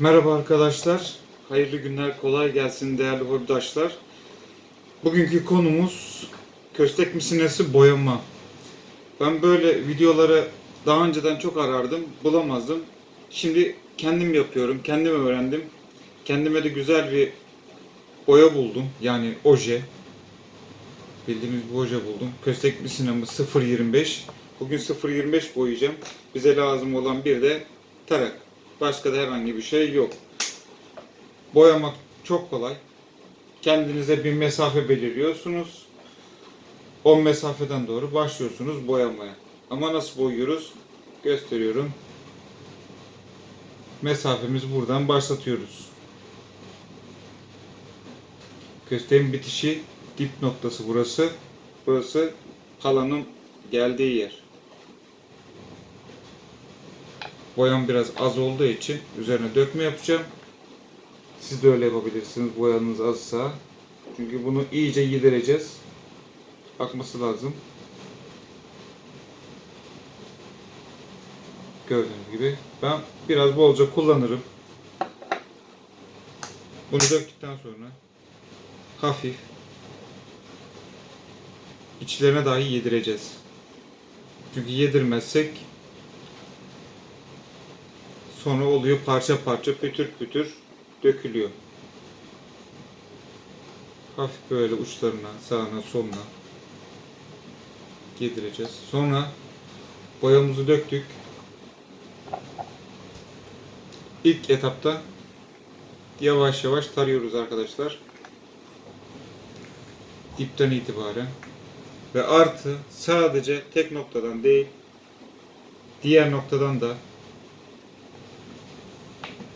Merhaba arkadaşlar. Hayırlı günler, kolay gelsin değerli hobidaşlar. Bugünkü konumuz köstek misinesi boyama. Ben böyle videoları daha önceden çok arardım, bulamazdım. Şimdi kendim yapıyorum, kendim öğrendim. Kendime de güzel bir boya buldum. Yani oje. Bildiğimiz bir oje buldum. Köstek misinamız 0.25. Bugün 0.25 boyayacağım. Bize lazım olan bir de tarak. Başka da herhangi bir şey yok. Boyamak çok kolay. Kendinize bir mesafe belirliyorsunuz. O mesafeden doğru başlıyorsunuz boyamaya. Ama nasıl boyuyoruz? Gösteriyorum. Mesafemizi buradan başlatıyoruz. Kösteğin bitişi dip noktası burası. Burası kalanın geldiği yer. Boyam biraz az olduğu için üzerine dökme yapacağım. Siz de öyle yapabilirsiniz boyanız azsa. Çünkü bunu iyice yedireceğiz. Akması lazım. Gördüğünüz gibi. Ben biraz bolca kullanırım. Bunu döktükten sonra hafif içlerine dahi yedireceğiz. Çünkü yedirmezsek sonra oluyor parça parça pütür pütür dökülüyor. Hafif böyle uçlarına, sağına, soluna yedireceğiz. Sonra boyamızı döktük. İlk etapta yavaş yavaş tarıyoruz arkadaşlar. Dipten itibaren. Ve artı sadece tek noktadan değil diğer noktadan da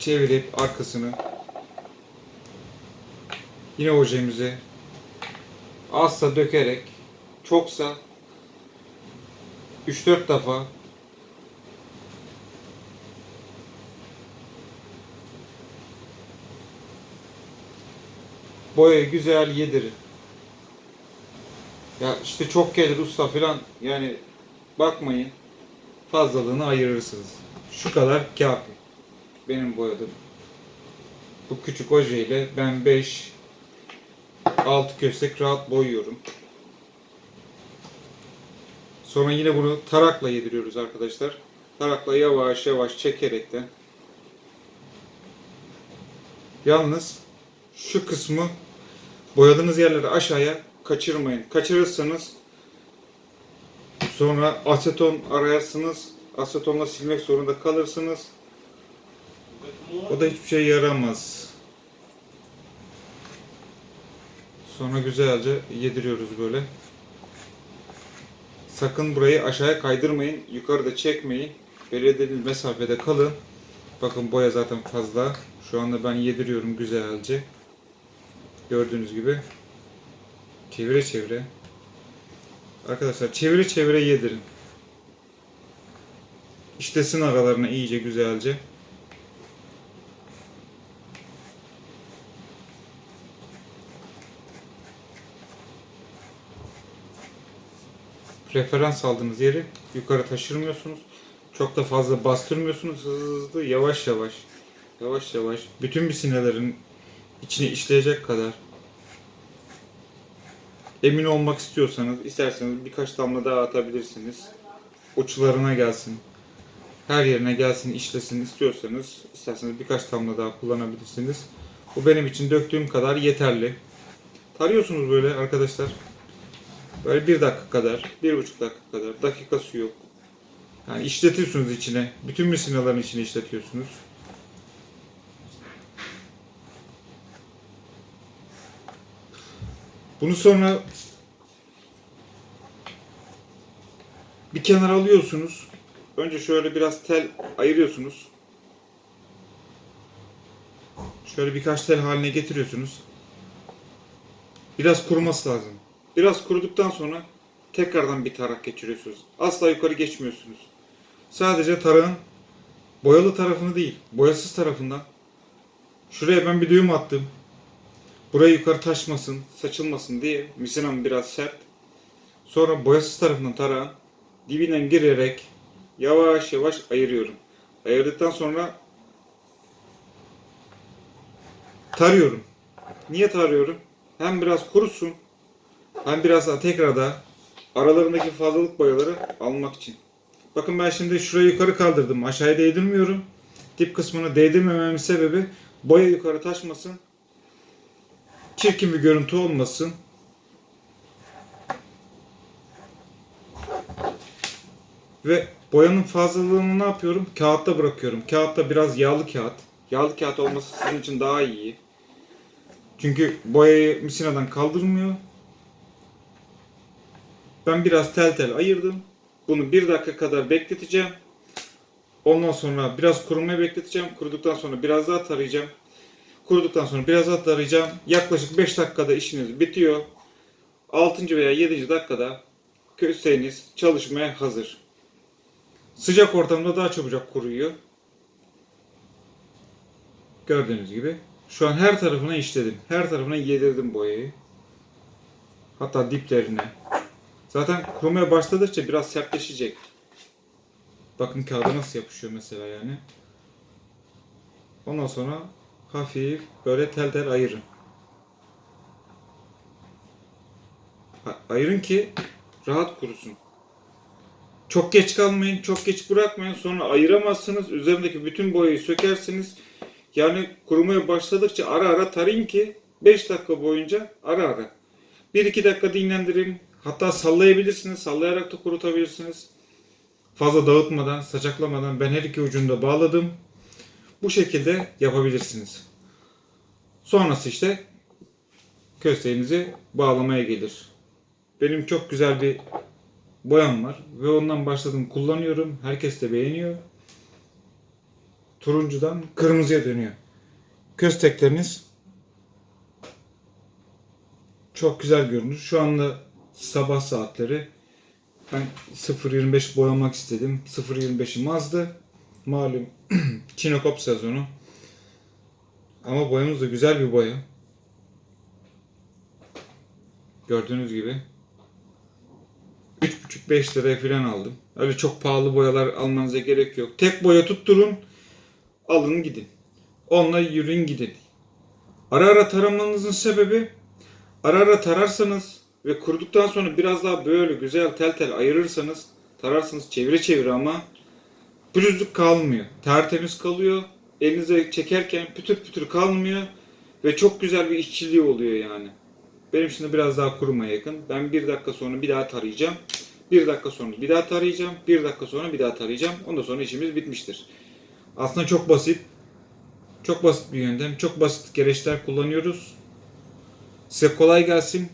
çevirip arkasını yine ojemizi azsa dökerek çoksa 3-4 defa boyayı güzel yedirin. Ya işte çok gelir usta filan yani bakmayın fazlalığını ayırırsınız. Şu kadar kafi. Benim boyadığım. Bu küçük ojeyle ben 5 6 köstek rahat boyuyorum. Sonra yine bunu tarakla yediriyoruz arkadaşlar. Tarakla yavaş yavaş çekerekten. Yalnız şu kısmı boyadığınız yerleri aşağıya kaçırmayın. Kaçırırsanız sonra aseton arayarsınız. Asetonla silmek zorunda kalırsınız. O da hiçbir şey yaramaz. Sonra güzelce yediriyoruz böyle. Sakın burayı aşağıya kaydırmayın. Yukarıda çekmeyin. Belirlediğiniz mesafede kalın. Bakın boya zaten fazla. Şu anda ben yediriyorum güzelce. Gördüğünüz gibi. Çevire çevire. Arkadaşlar çevire çevire yedirin. İştesin aralarına iyice güzelce. Referans aldığınız yeri yukarı taşırmıyorsunuz. Çok da fazla bastırmıyorsunuz. Hızlı hızlı yavaş yavaş. Yavaş yavaş. Bütün bir sinelerin içine işleyecek kadar. Emin olmak istiyorsanız, isterseniz birkaç damla daha atabilirsiniz. Uçlarına gelsin. Her yerine gelsin, işlesin istiyorsanız, isterseniz birkaç damla daha kullanabilirsiniz. Bu benim için döktüğüm kadar yeterli. Tarıyorsunuz böyle arkadaşlar. Böyle bir dakika kadar, bir buçuk dakika kadar, dakikası yok. Yani işletiyorsunuz içine, bütün misinaların içine işletiyorsunuz. Bunu sonra bir kenara alıyorsunuz. Önce şöyle biraz tel ayırıyorsunuz. Şöyle birkaç tel haline getiriyorsunuz. Biraz kuruması lazım. Biraz kuruduktan sonra tekrardan bir tarak geçiriyorsunuz. Asla yukarı geçmiyorsunuz. Sadece tarağın boyalı tarafını değil, boyasız tarafından şuraya ben bir düğüm attım. Buraya yukarı taşmasın, saçılmasın diye misinam biraz sert. Sonra boyasız tarafından tarağın dibinden girerek yavaş yavaş ayırıyorum. Ayırdıktan sonra tarıyorum. Niye tarıyorum? Hem biraz kurusun hem biraz daha tekrar da aralarındaki fazlalık boyaları almak için. Bakın ben şimdi şurayı yukarı kaldırdım. Aşağıya değdirmiyorum. Dip kısmını değdirmememin sebebi boya yukarı taşmasın. Çirkin bir görüntü olmasın. Ve boyanın fazlalığını ne yapıyorum? Kağıtta bırakıyorum. Kağıtta biraz yağlı kağıt. Yağlı kağıt olması sizin için daha iyi. Çünkü boyayı misinadan kaldırmıyor. Ben biraz tel tel ayırdım. Bunu bir dakika kadar bekleteceğim. Ondan sonra biraz kurumaya bekleteceğim. Kuruduktan sonra biraz daha tarayacağım. Kuruduktan sonra biraz daha tarayacağım. Yaklaşık 5 dakikada işiniz bitiyor. 6. veya 7. dakikada kösteğiniz çalışmaya hazır. Sıcak ortamda daha çabucak kuruyor. Gördüğünüz gibi. Şu an her tarafına işledim. Her tarafına yedirdim boyayı. Hatta diplerine. Zaten kurumaya başladıkça biraz sertleşecek. Bakın kağıda nasıl yapışıyor mesela yani. Ondan sonra hafif böyle tel tel ayırın. Ayırın ki rahat kurusun. Çok geç kalmayın, çok geç bırakmayın. Sonra ayıramazsınız. Üzerindeki bütün boyayı sökersiniz. Yani kurumaya başladıkça ara ara tarayın ki 5 dakika boyunca ara ara. 1-2 dakika dinlendirin. Hatta sallayabilirsiniz. Sallayarak da kurutabilirsiniz. Fazla dağıtmadan, saçaklamadan ben her iki ucunu da bağladım. Bu şekilde yapabilirsiniz. Sonrası işte kösteğinizi bağlamaya gelir. Benim çok güzel bir boyam var ve ondan başladım kullanıyorum. Herkes de beğeniyor. Turuncudan kırmızıya dönüyor. Köstekleriniz çok güzel görünür. Şu anda sabah saatleri ben 0.25 boyamak istedim. 0.25'im azdı. Malum Çinokop sezonu. Ama boyamız da güzel bir boya. Gördüğünüz gibi. 3,5-5 liraya falan aldım. Öyle çok pahalı boyalar almanıza gerek yok. Tek boya tutturun. Alın gidin. Onunla yürüyün gidin. Ara ara taramanızın sebebi ara ara tararsanız ve kuruduktan sonra biraz daha böyle güzel tel tel ayırırsanız tararsınız çevire çevire ama pürüzlük kalmıyor. Tertemiz kalıyor. Elinize çekerken pütür pütür kalmıyor ve çok güzel bir işçiliği oluyor yani. Benim şimdi biraz daha kurumaya yakın. Ben bir dakika sonra bir daha tarayacağım. Bir dakika sonra bir daha tarayacağım. Bir dakika sonra bir daha tarayacağım. Ondan sonra işimiz bitmiştir. Aslında çok basit. Çok basit bir yöntem. Çok basit gereçler kullanıyoruz. Size kolay gelsin.